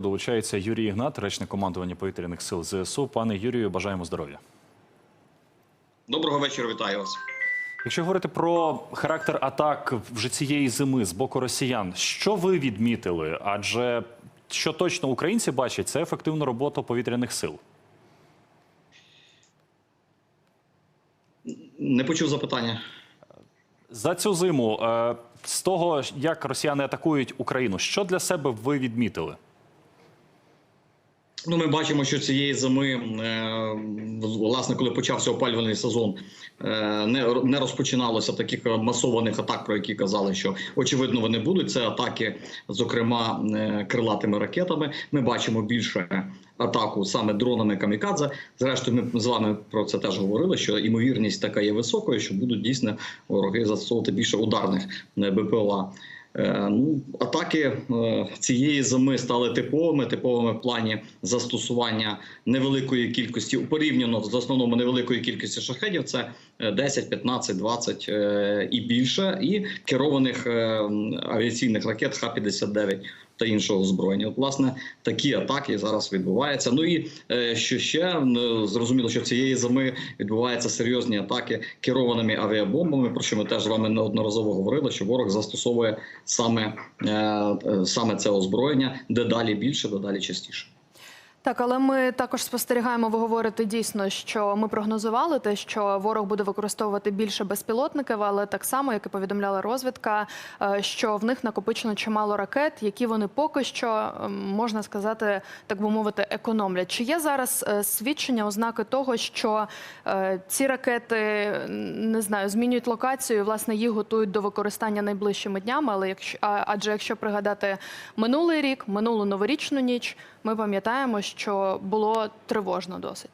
Долучається Юрій Ігнат, речник командування повітряних сил ЗСУ. Пане Юрію, бажаємо здоров'я. Доброго вечора, вітаю вас. Якщо говорити про характер атак вже цієї зими з боку росіян, що ви відмітили? Адже що точно українці бачать, це ефективну роботу повітряних сил. Не почув запитання. За цю зиму, е, з того, як росіяни атакують Україну, що для себе ви відмітили? Ну, ми бачимо, що цієї зими, е, власне, коли почався опалювальний сезон, е, не, розпочиналося таких масованих атак, про які казали, що очевидно вони будуть. Це атаки, зокрема, е, крилатими ракетами. Ми бачимо більше атаку саме дронами камікадзе. Зрештою, ми з вами про це теж говорили. Що ймовірність така є високою, що будуть дійсно вороги застосовувати більше ударних БПЛА. Е, Ну, атаки е, цієї зими стали типовими, типовими в плані застосування невеликої кількості порівняно з основному невеликої кількості шахедів. Це е, 10, 15, 20 е, і більше, і керованих е, авіаційних ракет Х-59 та іншого озброєння. Власне, такі атаки зараз відбуваються. Ну і що ще зрозуміло, що цієї зими відбуваються серйозні атаки керованими авіабомбами. Про що ми теж з вами неодноразово говорили, що ворог застосовує саме, е, е, саме це озброєння дедалі більше, дедалі частіше. Так, але ми також спостерігаємо. Ви говорите дійсно, що ми прогнозували те, що ворог буде використовувати більше безпілотників, але так само, як і повідомляла розвідка, е, що в них накопичено чимало ракет, які вони поки що ем, можна сказати, так би мовити, економлять. Чи є зараз е, свідчення, ознаки того, що е, ці ракети не знаю, змінюють локацію, і, власне, їх готують до використання найближчими днями? Але якщо адже якщо пригадати минулий рік, минулу новорічну ніч, ми пам'ятаємо, що було тривожно досить.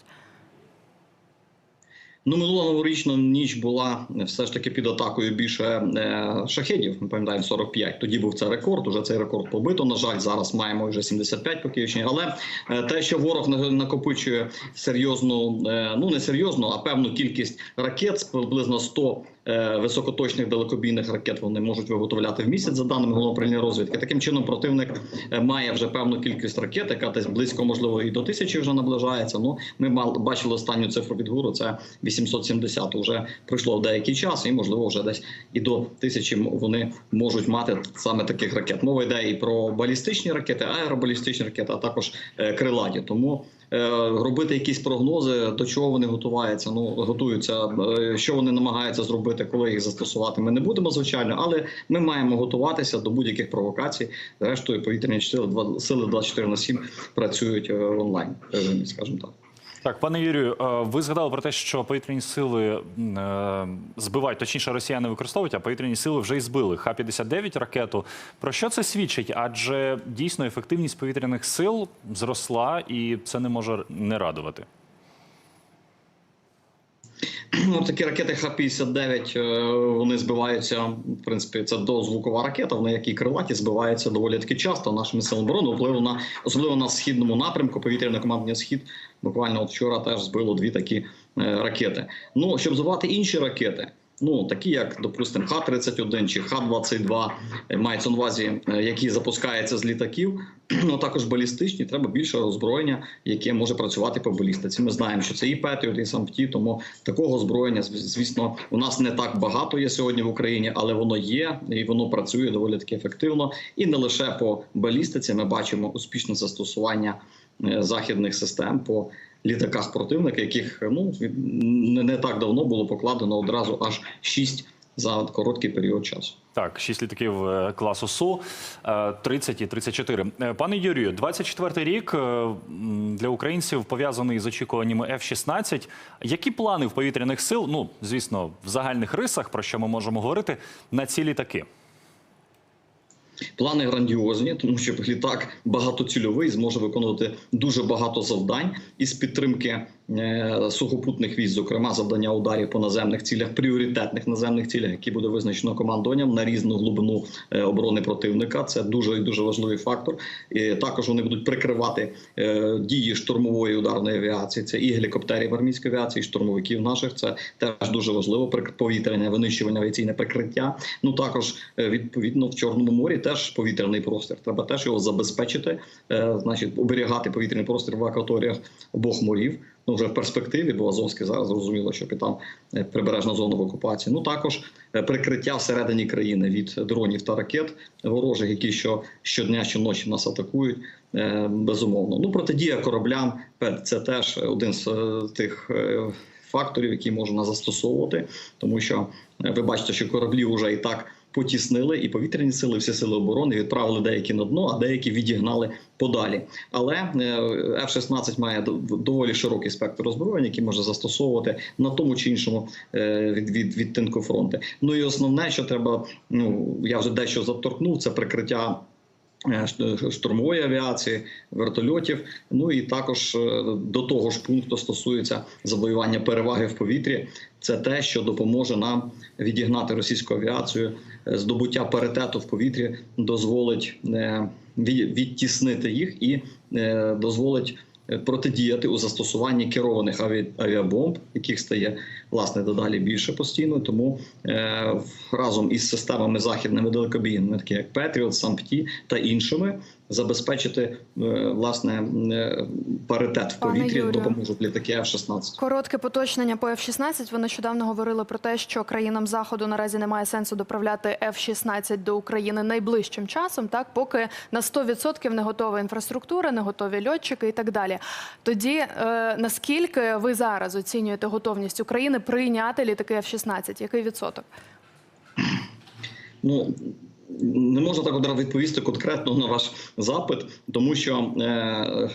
Ну, минула новорічна ніч була все ж таки під атакою більше е, шахедів. Ми пам'ятаємо 45. Тоді був це рекорд. Уже цей рекорд побито. На жаль, зараз маємо вже 75 по Київщині. Але е, те, що ворог на- накопичує серйозну, е, ну не серйозну, а певну кількість ракет, приблизно 100 е, високоточних далекобійних ракет вони можуть виготовляти в місяць за даними головного управління розвідки. Таким чином, противник е, має вже певну кількість ракет, яка десь близько можливо і до тисячі вже наближається. Ну ми бачили останню цифру від гуру. Це 870. Вже пройшло деякий час, і можливо вже десь і до тисячі вони можуть мати саме таких ракет. Мова йде і про балістичні ракети, аеробалістичні ракети, а також е, крилаті. Тому е, робити якісь прогнози, до чого вони готуваються. Ну готуються, е, що вони намагаються зробити, коли їх застосувати. Ми не будемо звичайно, але ми маємо готуватися до будь-яких провокацій. Зрештою, повітряні сили два- сили 24 на 7 працюють е, онлайн скажімо так. Так, пане Юрію, е, ви згадали про те, що повітряні сили е, збивають, точніше, росіяни використовують, а повітряні сили вже й збили Х-59 ракету. Про що це свідчить? Адже дійсно ефективність повітряних сил зросла, і це не може не радувати. Ну, такі ракети Х-59 е, вони збиваються. В принципі, це дозвукова ракета, вони як і крилаті збиваються доволі таки часто нашими силами оборони. Впливу на особливо на східному напрямку. Повітряне командування схід буквально от вчора теж збило дві такі е, ракети. Ну щоб збивати інші ракети. Ну, такі як, допустимо, Х-31 чи Х-22, е, мається на увазі, е, які запускаються з літаків, ну також балістичні, треба більше озброєння, яке може працювати по балістиці. Ми знаємо, що це і Петріот, і сампті, тому такого озброєння, звісно, у нас не так багато є сьогодні в Україні, але воно є і воно працює доволі таки ефективно. І не лише по балістиці. Ми бачимо успішне застосування е, західних систем по літаках противника, яких ну не, так давно було покладено одразу аж шість за короткий період часу. Так, шість літаків е, класу Су, е, 30 і 34. Е, Пане Юрію, 24-й рік е, для українців пов'язаний з очікуваннями F-16. Які плани в повітряних сил? Ну, звісно, в загальних рисах, про що ми можемо говорити, на ці літаки? Плани грандіозні, тому що літак багатоцільовий зможе виконувати дуже багато завдань із підтримки сухопутних військ, зокрема завдання ударів по наземних цілях, пріоритетних наземних цілях, які буде визначено командуванням на різну глибину е, оборони противника. Це дуже і дуже важливий фактор. І також вони будуть прикривати е, дії штурмової ударної авіації. Це і гелікоптерів армійської авіації, і штурмовиків наших. Це теж дуже важливо. повітряне винищування авіаційне прикриття. Ну також е, відповідно в Чорному морі теж повітряний простір. Треба теж його забезпечити, е, значить, оберігати повітряний простір в акваторіях обох морів. Ну вже в перспективі, бо Азовське зараз зрозуміло, що там е, прибережна зона в окупації. Ну також е, прикриття всередині країни від дронів та ракет ворожих, які що щодня, щоночі нас атакують. е, Безумовно. Ну протидія кораблям це теж один з тих. Факторів, які можна застосовувати, тому що ви бачите, що кораблі вже і так потіснили, і повітряні сили, і всі сили оборони відправили деякі на дно, а деякі відігнали подалі. Але е, F-16 має доволі широкий спектр озброєнь, який може застосовувати на тому чи іншому е, від, від, відтинку фронту. Ну і основне, що треба, ну я вже дещо заторкнув, це прикриття. Е, Штурмової авіації, вертольотів, ну і також е, до того ж пункту стосується завоювання переваги в повітрі. Це те, що допоможе нам відігнати російську авіацію. Е, Здобуття паритету в повітрі дозволить відтіснити їх і дозволить протидіяти у застосуванні керованих аві- авіабомб, яких стає власне дедалі більше постійно. Тому е, разом із системами західними далекобійними, такі як Петріот, Сампті та іншими, забезпечити е, власне е, паритет в повітрі допоможуть літаки F-16. Коротке поточнення по F-16. Ви нещодавно говорили про те, що країнам заходу наразі немає сенсу доправляти F-16 до України найближчим часом, так поки на 100% не готова інфраструктура, не готові льотчики і так далі. Тоді е, наскільки ви зараз оцінюєте готовність України прийняти літаки F-16? Який відсоток? Ну не можна так одразу відповісти конкретно на ваш запит, тому що е,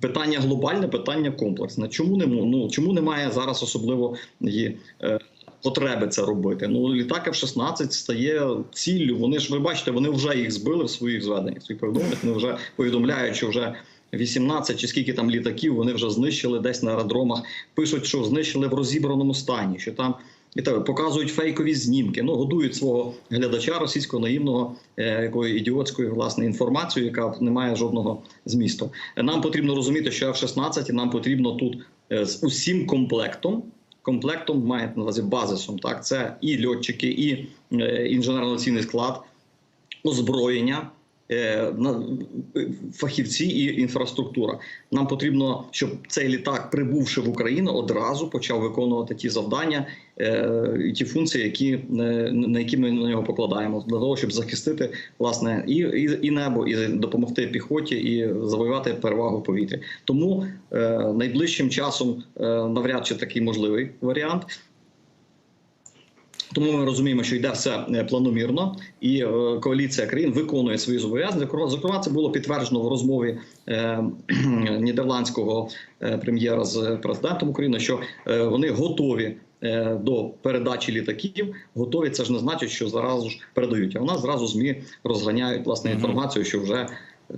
питання глобальне, питання комплексне. Чому не ну, чому немає зараз особливо є, е, потреби це робити? Ну літак F-16 стає ціллю. Вони ж ви бачите, вони вже їх збили в своїх зведеннях. в Своїх повідомленнях вони вже повідомляють, що вже. 18 чи скільки там літаків вони вже знищили десь на аеродромах. Пишуть, що знищили в розібраному стані, що там і так показують фейкові знімки. Ну годують свого глядача російського наївного е, якої ідіотської власне інформацію, яка не має жодного змісту. Нам потрібно розуміти, що F-16 і нам потрібно тут е, з усім комплектом. Комплектом має на увазі базисом. Так, це і льотчики, і е, інженерно-цінний склад, озброєння. Е, Фахівці і інфраструктура. Нам потрібно, щоб цей літак, прибувши в Україну, одразу почав виконувати ті завдання е, і ті функції, які е, на які ми на нього покладаємо, для того, щоб захистити власне і, і, і небо, і допомогти піхоті, і завоювати перевагу в повітрі. Тому найближчим часом навряд чи такий можливий варіант. Тому ми розуміємо, що йде все е, планомірно, і е, коаліція країн виконує свої зобов'язання. Зокрема- це було підтверджено в розмові е, нідерландського прем'єра з президентом України, що вони готові. До передачі літаків готові. Це ж не значить, що зразу ж передають. А у нас зразу змі розганяють власне інформацію, що вже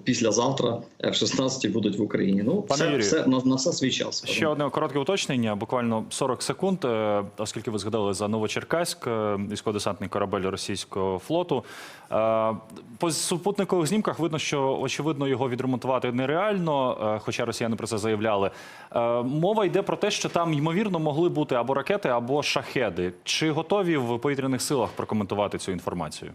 післязавтра F-16 будуть в Україні. Ну Пане це Юрію, все на, на все свій час. Ще одне коротке уточнення, буквально 40 секунд, е, оскільки ви згадали за Новочеркаськ, е, військово-десантний корабель російського флоту. Е, По супутникових знімках видно, що очевидно його відремонтувати нереально, е, хоча росіяни про це заявляли. Е, Мова йде про те, що там ймовірно могли бути або ракети, або шахеди. Чи готові в повітряних силах прокоментувати цю інформацію?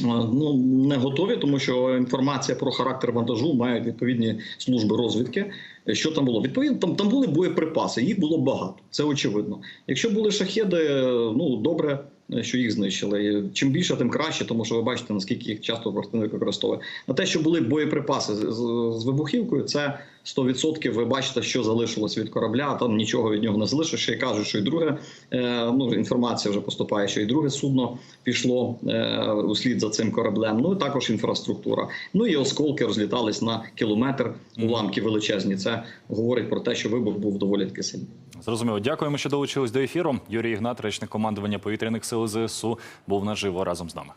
Ну не готові, тому що інформація про характер вантажу мають відповідні служби розвідки. Що там було? Відповідно, там, там були боєприпаси, їх було багато. Це очевидно. Якщо були шахеди, ну добре, що їх знищили. І Чим більше, тим краще, тому що ви бачите, наскільки їх часто противник використовує. На те, що були боєприпаси з, з, з вибухівкою, це 100%. Ви бачите, що залишилось від корабля. Там нічого від нього не залишилось. Ще й кажуть, що і друге е, ну інформація вже поступає, що і друге судно пішло е, услід за цим кораблем. Ну і також інфраструктура. Ну і осколки розлітались на кілометр. Уламки величезні. Це говорить про те, що вибух був доволі таки сильний. Зрозуміло. Дякуємо, що долучились до ефіру. Юрій Ігнат, речник командування повітряних сил ЗСУ, був наживо разом з нами.